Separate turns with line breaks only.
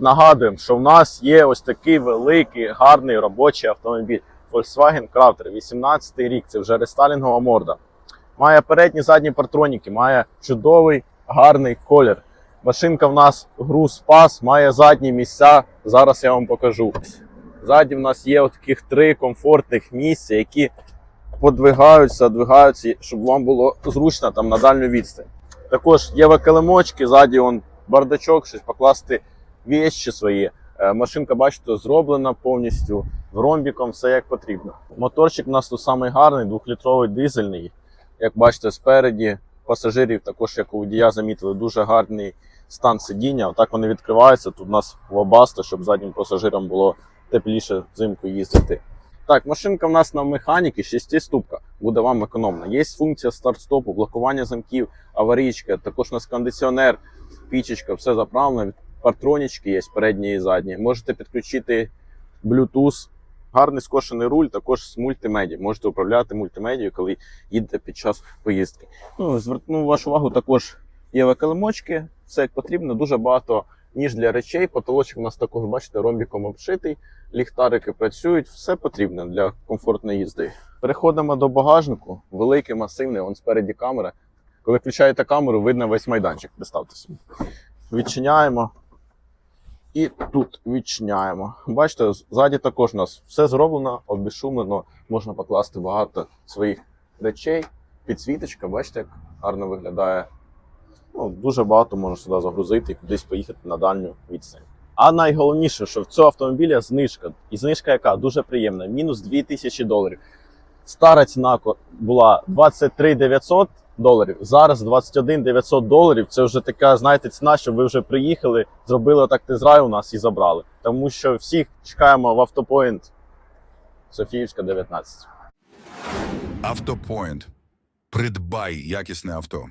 Нагадуємо, що в нас є ось такий великий, гарний робочий автомобіль Volkswagen Crafter, 18 рік. Це вже рестайлінгова морда. Має передні задні партроніки, має чудовий гарний колір. Машинка в нас груз пас, має задні місця. Зараз я вам покажу. Ззаді в нас є таких три комфортних місця, які подвигаються, двигаються, щоб вам було зручно там на дальню відстань. Також є викилимочки, ззаді он бардачок, щось покласти вещі свої. Е, Машинка, бачите, зроблена повністю ромбіком, все як потрібно. Моторчик у нас тут самий гарний, двохлітровий дизельний. Як бачите, спереді пасажирів, також як у водія замітили, дуже гарний стан сидіння. Отак вони відкриваються. Тут у нас лобаста, щоб заднім пасажирам було тепліше взимку їздити. Так, машинка в нас на механіки, шестиступка, буде вам економна. Є функція старт-стопу, блокування замків, аварійка, також у нас кондиціонер, пічечка, все заправлено. Партронічки є передні і задні. Можете підключити Bluetooth, гарний скошений руль, також з мультимедіа. Можете управляти мультимедією, коли їдете під час поїздки. Ну, зверну вашу увагу, також є викилимочки, все як потрібно, дуже багато ніж для речей. Потолочок у нас також, бачите, ромбіком обшитий, ліхтарики працюють, все потрібно для комфортної їзди. Переходимо до багажнику, великий, масивний, он спереді камера. Коли включаєте камеру, видно весь майданчик. Представте собі. Відчиняємо. І тут відчиняємо. Бачите, ззаді також у нас все зроблено, обезшумлено, можна покласти багато своїх речей. Підсвіточка, бачите, як гарно виглядає. Ну, дуже багато можна сюди загрузити і кудись поїхати на дальню відстань. А найголовніше, що в цього автомобіля знижка. І знижка яка дуже приємна. Мінус 2000 доларів. Стара ціна була 23 900 доларів. Зараз 21 900 доларів. Це вже така, знаєте, ціна, щоб ви вже приїхали, зробили так тест-драйв у нас і забрали. Тому що всіх чекаємо в автопоінт Софіївська 19.
Автопоінт. Придбай якісне авто.